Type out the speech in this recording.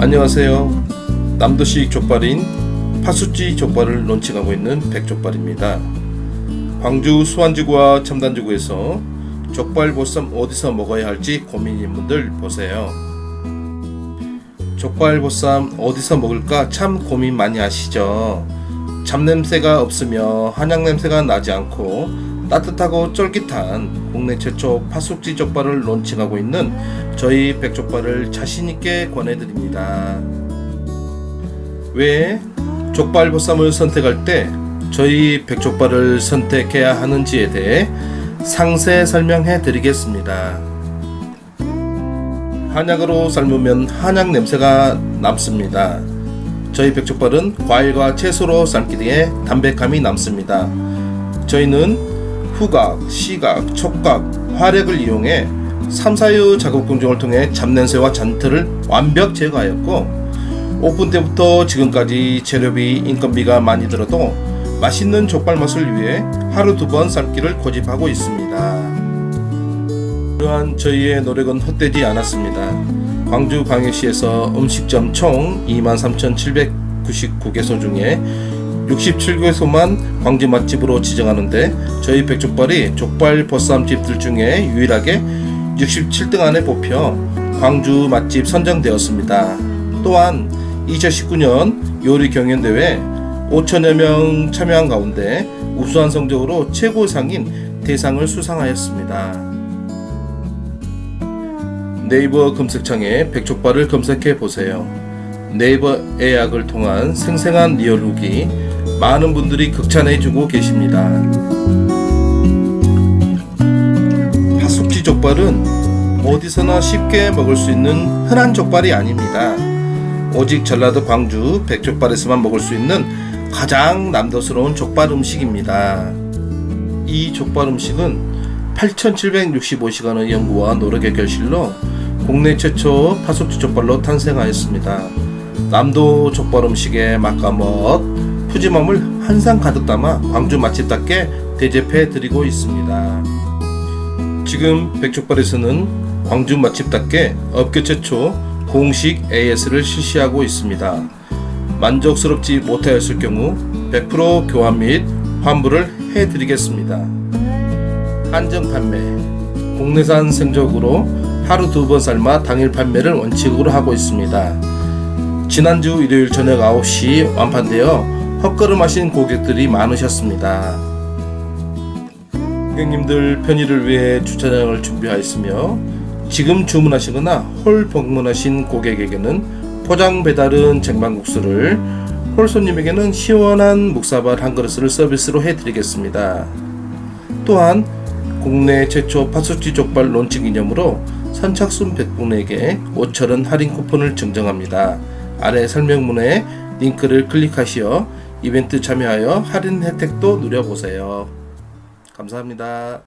안녕하세요. 남도식 족발인 파수지 족발을 론칭하고 있는 백족발입니다. 광주 수완지구와 첨단지구에서 족발 보쌈 어디서 먹어야 할지 고민인 분들 보세요. 족발 보쌈 어디서 먹을까 참 고민 많이 하시죠. 잡냄새가 없으며 한약 냄새가 나지 않고 따뜻하고 쫄깃한 국내 최초 파숙지 족발을 론칭하고 있는 저희 백족발을 자신있게 권해드립니다. 왜 족발 보쌈을 선택할 때 저희 백족발을 선택해야 하는지에 대해 상세 설명해 드리겠습니다. 한약으로 삶으면 한약 냄새가 남습니다. 저희 백족발은 과일과 채소로 삶기에 담백함이 남습니다. 저희는 후각, 시각, 촉각, 화력을 이용해 3, 4유 작업 공정을 통해 잡냄새와 잔털을 완벽 제거하였고 오픈 때부터 지금까지 재료비, 인건비가 많이 들어도 맛있는 족발 맛을 위해 하루 두 번 삶기를 고집하고 있습니다. 또한 저희의 노력은 헛되지 않았습니다. 광주 광역시에서 음식점 총 23,799개소 중에 67개소만 광주 맛집으로 지정하는데 저희 백족발이 족발 보쌈집들 중에 유일하게 67등 안에 뽑혀 광주 맛집 선정되었습니다. 또한 2019년 요리 경연대회 5천여 명 참여한 가운데 우수한 성적으로 최고상인 대상을 수상하였습니다. 네이버 검색창에 백족발을 검색해 보세요. 네이버 예약을 통한 생생한 리얼 후기 많은 분들이 극찬해 주고 계십니다. 파숙지 족발은 어디서나 쉽게 먹을 수 있는 흔한 족발이 아닙니다. 오직 전라도 광주 백족발에서만 먹을 수 있는 가장 남도스러운 족발 음식입니다. 이 족발 음식은 8,765시간의 연구와 노력의 결실로 국내 최초 파숙주 족발로 탄생하였습니다. 남도 족발 음식의 맛과 멋, 푸짐함을 한 상 가득 담아 광주 맛집답게 대접해 드리고 있습니다. 지금 백족발에서는 광주 맛집답게 업계 최초 공식 AS를 실시하고 있습니다. 만족스럽지 못하였을 경우 100% 교환 및 환불을 해드리겠습니다. 한정 판매 국내산 생적으로 하루 두 번 삶아 당일 판매를 원칙으로 하고 있습니다. 지난주 일요일 저녁 9시 완판되어 헛걸음하신 고객들이 많으셨습니다. 고객님들 편의를 위해 주차장을 준비하였으며 지금 주문하시거나 홀 방문하신 고객에게는 포장 배달은 쟁반국수를 홀 손님에게는 시원한 묵사발 한 그릇을 서비스로 해드리겠습니다. 또한 국내 최초 파수지 족발 론칭 기념으로 선착순 100분에게 5천원 할인 쿠폰을 증정합니다. 아래 설명문에 링크를 클릭하시어 이벤트 참여하여 할인 혜택도 누려보세요. 감사합니다.